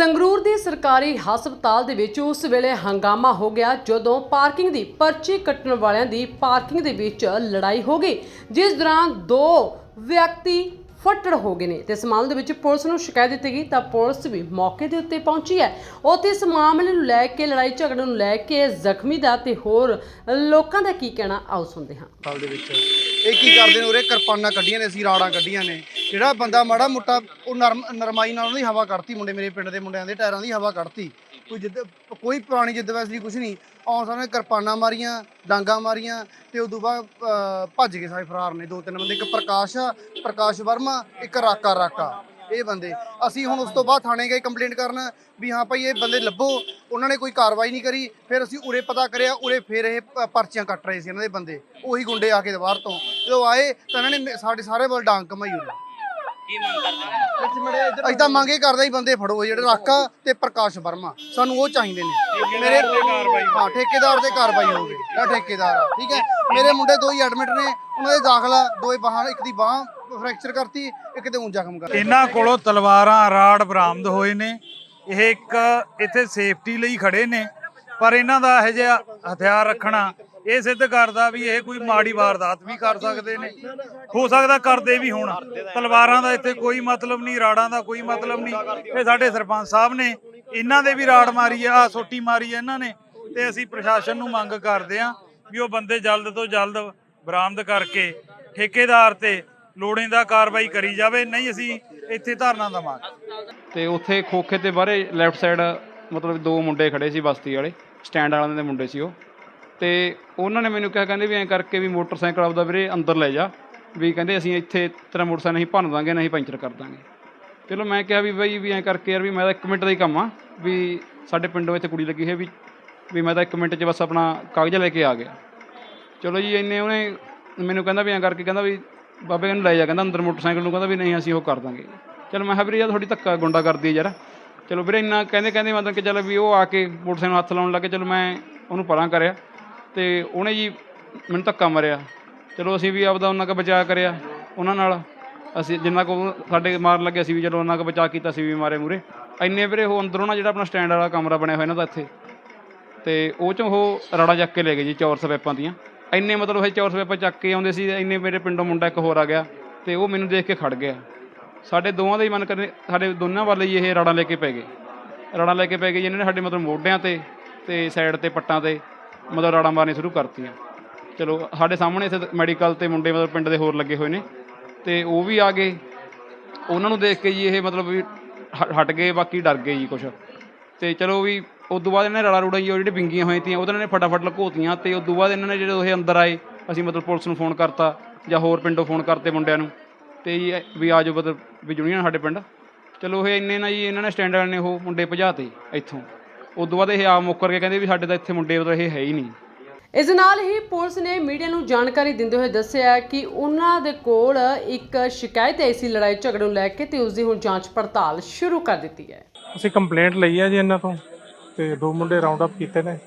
ਸੰਗਰੂਰ ਦੇ ਸਰਕਾਰੀ ਹਸਪਤਾਲ ਦੇ ਵਿੱਚ ਉਸ ਵੇਲੇ ਹੰਗਾਮਾ ਹੋ ਗਿਆ ਜਦੋਂ ਪਾਰਕਿੰਗ ਦੀ ਪਰਚੀ ਕੱਟਣ ਵਾਲਿਆਂ ਦੀ ਪਾਰਕਿੰਗ ਦੇ ਵਿੱਚ ਲੜਾਈ ਹੋ ਗਈ, ਜਿਸ ਦੌਰਾਨ ਦੋ ਵਿਅਕਤੀ ਫੱਟੜ ਹੋ ਗਏ ਨੇ ਤੇ ਇਸ ਮਾਮਲੇ ਦੇ ਵਿੱਚ ਪੁਲਿਸ ਨੂੰ ਸ਼ਿਕਾਇਤ ਦਿੱਤੀ ਗਈ ਤਾਂ ਪੁਲਿਸ ਵੀ ਮੌਕੇ ਦੇ ਉੱਤੇ ਪਹੁੰਚੀ ਹੈ। ਉੱਥੇ ਇਸ ਮਾਮਲੇ ਨੂੰ ਲੈ ਕੇ, ਲੜਾਈ ਝਗੜੇ ਨੂੰ ਲੈ ਕੇ ਜ਼ਖਮੀ ਦਾ ਤੇ ਹੋਰ ਲੋਕਾਂ ਦਾ ਕੀ ਕਹਿਣਾ, ਆਓ ਸੁਣਦੇ ਹਾਂ। ਸਾਲ ਦੇ ਵਿੱਚ ਇਹ ਕੀ ਕਰਦੇ ਨੇ ਉਰੇ? ਕਿਰਪਾਨਾਂ ਕੱਢੀਆਂ ਨੇ ਅਸੀਂ, ਰਾੜਾਂ ਕੱਢੀਆਂ ਨੇ। ਜਿਹੜਾ ਬੰਦਾ ਮਾੜਾ ਮੋਟਾ, ਉਹ ਨਰਮ, ਨਰਮਾਈ ਨਾਲ ਉਹਦੀ ਹਵਾ ਕੱਢਤੀ, ਮੁੰਡੇ ਮੇਰੇ ਪਿੰਡ ਦੇ ਮੁੰਡਿਆਂ ਦੇ, ਟਾਇਰਾਂ ਦੀ ਹਵਾ ਕੱਢਤੀ। ਕੋਈ ਜਿੱਦ ਕੋਈ ਪੁਰਾਣੀ ਜਿੱਦ ਵੈਸ ਨਹੀਂ ਕੁਝ ਨਹੀਂ। ਆਉਂ ਸਾਹਮਣੇ ਕਿਰਪਾਨਾਂ ਮਾਰੀਆਂ ਡਾਂਗਾ ਮਾਰੀਆਂ ਤੇ ਉਦੋਂ ਬਾਅਦ ਅਹ, ਭੱਜ ਗਏ ਸਾਰੇ ਫਰਾਰ ਨੇ ਦੋ ਤਿੰਨ ਬੰਦੇ। ਇੱਕ ਪ੍ਰਕਾਸ਼ ਆ ਪ੍ਰਕਾਸ਼ ਵਰਮਾ ਇੱਕ ਰਾਕਾ ਰਾਕਾ। ਇਹ ਬੰਦੇ। ਅਸੀਂ ਹੁਣ ਉਸ ਤੋਂ ਬਾਅਦ ਥਾਣੇ ਗਏ ਕੰਪਲੇਂਟ ਕਰਨ ਵੀ ਹਾਂ ਭਾਈ ਇਹ ਬੰਦੇ ਲੱਭੋ। ਉਹਨਾਂ ਨੇ ਕੋਈ ਕਾਰਵਾਈ ਨਹੀਂ ਕਰੀ। ਫਿਰ ਅਸੀਂ ਉਰੇ ਪਤਾ ਕਰਿਆ ਉਰੇ ਫਿਰ ਇਹ ਪ- ਪਰਚੀਆਂ ਕੱਟ ਰਹੇ ਸੀ ਇਹਨਾਂ ਦੇ ਬੰਦੇ। ਉਹੀ ਗੁੰਡੇ ਆ ਕੇ ਬਾਹਰ ਤੋਂ। ਜਦੋਂ ਆਏ ਤਾਂ ਇਹਨਾਂ ਨੇ ਮੇ- ਸਾਡੇ ਸਾਰੇ ਵੱਲ ਡਾਂਗ ਕਮਾਈ ਉਰੇ ਕੀ ਮੰਗ ਕਰਦੇ ਨੇ ਅਸੀਂ ਤਾਂ ਮੰਗੇ ਕਰਦੇ ਹੀ ਬੰਦੇ ਫੜੋ ਜਿਹੜੇ ਰਾਕਾ ਤੇ ਪ੍ਰਕਾਸ਼ ਵਰਮਾ। ਸਾਨੂੰ ਉਹ ਚਾਹੀਦੇ ਨੇ। ਮੇਰੇ ਹਾਂ ਠੇਕੇਦਾਰ ਤੇ ਕਾਰਵਾਈ ਹੋਵੇ ਇਹ ਠੇਕੇਦਾਰ ਆ ਠੀਕ ਹੈ? ਮੇਰੇ ਮੁੰਡੇ ਦੋ ਹੀ ਐਡਮਿਟ ਨੇ। ਉਹਨਾਂ ਦੇ ਦਾਖਲਾ ਦੋਏ ਬਾਹਾਂ ਇੱਕ ਦੀ ਬਾਹ ਫ੍ਰੈਕਚਰ ਕਰਤੀ ਇੱਕ ਤੇ ਊਂ ਜ਼ਖਮ ਕਰ ਇਹਨਾਂ ਕੋਲੋਂ ਤਲਵਾਰਾਂ ਰਾੜ ਬਰਾਮਦ ਹੋਏ ਨੇ। ਇਹ ਇੱਕ ਇੱਥੇ ਸੇਫਟੀ ਲਈ ਖੜੇ ਨੇ। ਪਰ ਇਹਨਾਂ ਦਾ ਇਹੋ ਜਿਹਾ ਹਥਿਆਰ ਰੱਖਣਾ ਇਹ ਸਿੱਧ ਕਰਦਾ ਵੀ ਇਹ ਕੋਈ ਮਾੜੀ ਵਾਰਦਾਤ ਵੀ ਕਰ ਸਕਦੇ ਨੇ। ਹੋ ਸਕਦਾ ਕਰਦੇ ਵੀ ਹੋਣ। ਤਲਵਾਰਾਂ ਦਾ ਇੱਥੇ ਕੋਈ ਮਤਲਬ ਨਹੀਂ, ਰਾੜਾਂ ਦਾ ਕੋਈ ਮਤਲਬ ਨਹੀਂ। ਇਹ ਸਾਡੇ ਸਰਪੰਚ ਸਾਹਿਬ ਨੇ, ਇਹਨਾਂ ਦੇ ਵੀ ਰਾੜ ਮਾਰੀ ਆ ਸੋਟੀ ਮਾਰੀ ਆ ਇਹਨਾਂ ਨੇ। ਤੇ ਅਸੀਂ ਪ੍ਰਸ਼ਾਸਨ ਨੂੰ ਮੰਗ ਕਰਦੇ ਆ ਵੀ ਉਹ ਬੰਦੇ ਜਲਦ ਤੋਂ ਜਲਦ ਬਰਾਮਦ ਕਰਕੇ ਠੇਕੇਦਾਰ ਤੇ ਲੋੜੀਂਦਾ ਕਾਰਵਾਈ ਕਰੀ ਜਾਵੇ, ਨਹੀਂ ਅਸੀਂ ਇੱਥੇ ਧਰਨਾ ਦੇਵਾਂਗੇ। ਤੇ ਉੱਥੇ ਖੋਖੇ ਤੇ ਬਾਹਰੇ ਲੈਫਟ ਸਾਈਡ ਮਤਲਬ ਦੋ ਮੁੰਡੇ ਖੜੇ ਸੀ ਬਸਤੀ ਵਾਲੇ ਸਟੈਂਡ ਵਾਲਿਆਂ ਦੇ ਮੁੰਡੇ ਸੀ ਉਹ। ਤੇ ਉਹਨਾਂ ਨੇ ਮੈਨੂੰ ਕਿਹਾ, ਕਹਿੰਦੇ ਵੀ ਐਂ ਕਰਕੇ ਵੀ ਮੋਟਰਸਾਈਕਲ ਆਪਦਾ ਵੀਰੇ ਅੰਦਰ ਲੈ ਜਾ। ਵੀ ਕਹਿੰਦੇ ਅਸੀਂ ਇੱਥੇ ਤੇਰਾ ਮੋਟਰਸਾਈਕਲ ਨਹੀਂ ਭੰਨ ਦਾਂਗੇ ਨਹੀਂ ਪੈਂਚਰ ਕਰ ਦਾਂਗੇ। ਚਲੋ ਮੈਂ ਕਿਹਾ ਵੀ ਬਈ, ਵੀ ਐਂ ਕਰਕੇ ਯਾਰ ਵੀ ਮੈਂ ਤਾਂ 1 ਮਿੰਟ ਦਾ ਹੀ ਕੰਮ ਆ। ਵੀ ਸਾਡੇ ਪਿੰਡੋਂ ਇੱਥੇ ਕੁੜੀ ਲੱਗੀ ਹੈ ਵੀ ਵੀ ਮੈਂ ਤਾਂ 1 ਮਿੰਟ 'ਚ ਬਸ ਆਪਣਾ ਕਾਗਜ਼ ਲੈ ਕੇ ਆ ਗਿਆ। ਚਲੋ ਜੀ, ਇੰਨੇ ਉਹਨੇ ਮੈਨੂੰ ਕਹਿੰਦਾ ਵੀ ਐਂ ਕਰਕੇ, ਕਹਿੰਦਾ ਵੀ ਬਾਬੇ ਕਹਿੰਦਾ ਲੈ ਜਾ, ਕਹਿੰਦਾ ਅੰਦਰ ਮੋਟਰਸਾਈਕਲ ਨੂੰ, ਕਹਿੰਦਾ ਵੀ ਨਹੀਂ ਅਸੀਂ ਉਹ ਕਰ ਦਾਂਗੇ। ਚਲ ਮੈਂ ਕਿਹਾ ਵੀਰੇ, ਯਾਰ ਤੁਹਾਡੀ ਧੱਕਾ ਗੁੰਡਾ ਕਰਦੀ ਹੈ ਯਾਰ। ਚਲੋ ਵੀਰੇ, ਇੰਨਾ ਕਹਿੰਦੇ ਕਹਿੰਦੇ ਮਤਲਬ ਕਿ ਚਲ ਵੀ ਉਹ ਆ ਕੇ ਮੋਟਰਸਾਈਕਲ ਨੂੰ ਹੱਥ ਲਾਉਣ ਲੱਗੇ ਚਲੋ ਮੈਂ ਉਹਨੂੰ ਪਰਾਂ ਕਰਿਆ। ਤੇ ਉਹਨੇ ਜੀ ਮੈਨੂੰ ਧੱਕਾ ਮਾਰਿਆ। ਚਲੋ ਅਸੀਂ ਵੀ ਆਪਦਾ ਉਹਨਾਂ ਦਾ ਬਚਾਅ ਕਰਿਆ ਉਹਨਾਂ ਨਾਲ। ਅਸੀਂ ਜਿੰਨਾ ਕੋ ਸਾਡੇ ਮਾਰਨ ਲੱਗੇ ਸੀ ਵੀ ਚਲੋ ਉਹਨਾਂ ਦਾ ਬਚਾਅ ਕੀਤਾ ਸੀ ਵੀ ਮਾਰੇ ਮੂਰੇ ਇੰਨੇ ਵੀਰੇ ਉਹ ਅੰਦਰੋਂ ਨਾ ਜਿਹੜਾ ਆਪਣਾ ਸਟੈਂਡ ਵਾਲਾ ਕਮਰਾ ਬਣਿਆ ਹੋਇਆ ਇਹਨਾਂ ਦਾ ਇੱਥੇ। ਤੇ ਉਹ ਚੋਂ ਉਹ ਰਾੜਾ ਚੱਕ ਕੇ ਲੈ ਗਏ ਜੀ ਚੌਰ ਸਵੈਪਾਂ ਦੀਆਂ। ਇੰਨੇ ਮਤਲਬ ਇਹ ਚੌਰ ਪੈਪਾਂ ਚੱਕ ਕੇ ਆਉਂਦੇ ਸੀ ਇੰਨੇ ਮੇਰੇ ਪਿੰਡੋਂ ਮੁੰਡਾ ਇੱਕ ਹੋਰ ਆ ਗਿਆ ਤੇ ਉਹ ਮੈਨੂੰ ਦੇਖ ਕੇ ਖੜ ਗਿਆ। ਸਾਡੇ ਦੋਵਾਂ ਦਾ ਹੀ ਮਨ ਕਰੇ ਸਾਡੇ ਦੋਨਾਂ ਵੱਲ ਹੀ ਇਹ ਰਾੜਾ ਲੈ ਕੇ ਪੈ ਗਏ। ਰਾੜਾ ਲੈ ਕੇ ਪੈ ਗਏ ਜੀ, ਇਹਨਾਂ ਨੇ ਸਾਡੇ ਮਤਲਬ ਮੋਢਿਆਂ ਤੇ ਤੇ ਸਾਈਡ ਤੇ ਪੱਟਾਂ ਤੇ। ਮਤਲਬ ਰੜਾਂ ਮਾਰਨੀਆਂ ਸ਼ੁਰੂ ਕਰਤੀਆਂ। ਚਲੋ, ਸਾਡੇ ਸਾਹਮਣੇ ਇੱਥੇ ਮੈਡੀਕਲ ਤੇ ਮੁੰਡੇ ਮਤਲਬ ਪਿੰਡ ਦੇ ਹੋਰ ਲੱਗੇ ਹੋਏ ਨੇ। ਤੇ ਉਹ ਵੀ ਆ ਗਏ। ਉਹਨਾਂ ਨੂੰ ਦੇਖ ਕੇ ਜੀ ਇਹ ਮਤਲਬ ਵੀ ਹ- ਹਟ ਗਏ, ਬਾਕੀ ਡਰ ਗਏ ਜੀ ਕੁਛ। ਤੇ ਚਲੋ ਵੀ ਉਸ ਤੋਂ ਬਾਅਦ ਇਹਨਾਂ ਨੇ ਰੜਾ ਰੂੜਾ ਜੀ ਉਹ ਜਿਹੜੇ ਵਿੰਗੀਆਂ ਹੋਈਆਂ ਤੀਆਂ ਉਹਨਾਂ ਨੇ ਫਟਾਫਟ ਲਕੋਤੀਆਂ ਤੇ ਉਸ ਤੋਂ ਬਾਅਦ ਇਹਨਾਂ ਨੇ ਜਦੋਂ ਉਹ ਅੰਦਰ ਆਏ, ਅਸੀਂ ਮਤਲਬ ਪੁਲਿਸ ਨੂੰ ਫੋਨ ਕਰਤਾ ਜਾਂ ਹੋਰ ਪਿੰਡੋਂ ਫੋਨ ਕਰਤੇ ਮੁੰਡਿਆਂ ਨੂੰ। ਤੇ ਜੀ ਵੀ ਆ ਜਾਓ ਮਤਲਬ ਵੀ ਜੁਨੀਅਰ ਸਾਡੇ ਪਿੰਡ। ਚਲੋ ਇਹ ਇੰਨੇ ਨਾ ਜੀ, ਇਹਨਾਂ ਨੇ ਸਟੈਂਡਰਡ ਨੇ ਉਹ ਮੁੰਡੇ ਭਜਾਤੇ ਇੱਥੋਂ। ਤੋਂ ਬਾਅਦ ਇਹ ਆ ਮੁੱਕਰ ਕੇ ਕਹਿੰਦੇ ਵੀ ਸਾਡੇ ਤਾਂ ਇੱਥੇ ਮੁੰਡੇ ਮਤਲਬ ਇਹ ਹੈ ਹੀ ਨਹੀਂ। ਇਸ ਦੇ ਨਾਲ ਹੀ ਪੁਲਿਸ ਨੇ ਮੀਡੀਆ ਨੂੰ ਜਾਣਕਾਰੀ ਦਿੰਦੇ ਹੋਏ ਦੱਸਿਆ ਕਿ ਉਹਨਾਂ ਦੇ ਕੋਲ ਇੱਕ ਸ਼ਿਕਾਇਤ ਆਈ ਸੀ ਲੜਾਈ ਝਗੜੇ ਨੂੰ ਲੈ ਕੇ ਤੇ ਉਸ ਦੀ ਹੁਣ ਜਾਂਚ ਪੜਤਾਲ ਸ਼ੁਰੂ ਕਰ ਦਿੱਤੀ ਹੈ। ਅਸੀਂ ਕੰਪਲੇਂਟ ਲਈ ਹੈ ਜੀ ਇਹਨਾਂ ਤੋਂ ਤੇ ਦੋ ਮੁੰਡੇ ਰਾਉਂਡ ਅਪ ਕੀਤੇ ਨੇ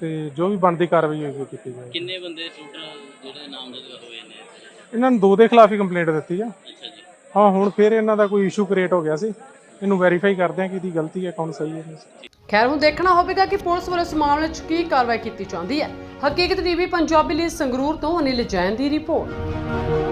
ਤੇ ਜੋ ਵੀ ਬਣਦੀ ਕਾਰਵਾਈ ਹੋਈ ਉਹ ਕੀਤੀ ਜਾਏ ਕਿੰਨੇ ਬੰਦੇ ਟੋਟਲ ਜਿਹੜੇ ਨਾਮਜ਼ਦ ਹੋਏ ਨੇ? ਇਹਨਾਂ ਨੂੰ ਦੋ ਦੇ ਖਿਲਾਫ ਹੀ ਕੰਪਲੇਂਟ ਦਿੱਤੀ ਆ। ਅੱਛਾ ਜੀ। ਹਾਂ ਹੁਣ ਫਿਰ ਇਹਨਾਂ ਦਾ ਕੋਈ ਇਸ਼ੂ ਕ੍ਰੀਏਟ ਹੋ ਗਿਆ ਸੀ। ਇਹਨੂੰ ਵੈਰੀਫਾਈ ਕਰਦੇ ਆ ਕਿ ਇਹਦੀ ਗਲਤੀ ਹੈ ਕੌਣ ਸਹੀ ਹੈ। ਖੈਰ, ਹੁਣ ਦੇਖਣਾ ਹੋਵੇਗਾ ਕਿ ਪੁਲਿਸ ਵੱਲੋਂ ਇਸ ਮਾਮਲੇ 'ਚ ਕੀ ਕਾਰਵਾਈ ਕੀਤੀ ਜਾਂਦੀ ਹੈ। ਹਕੀਕਤ ਟੀਵੀ ਪੰਜਾਬੀ ਲਈ ਸੰਗਰੂਰ ਤੋਂ ਅਨਿਲ ਜੈਨ ਦੀ ਰਿਪੋਰਟ।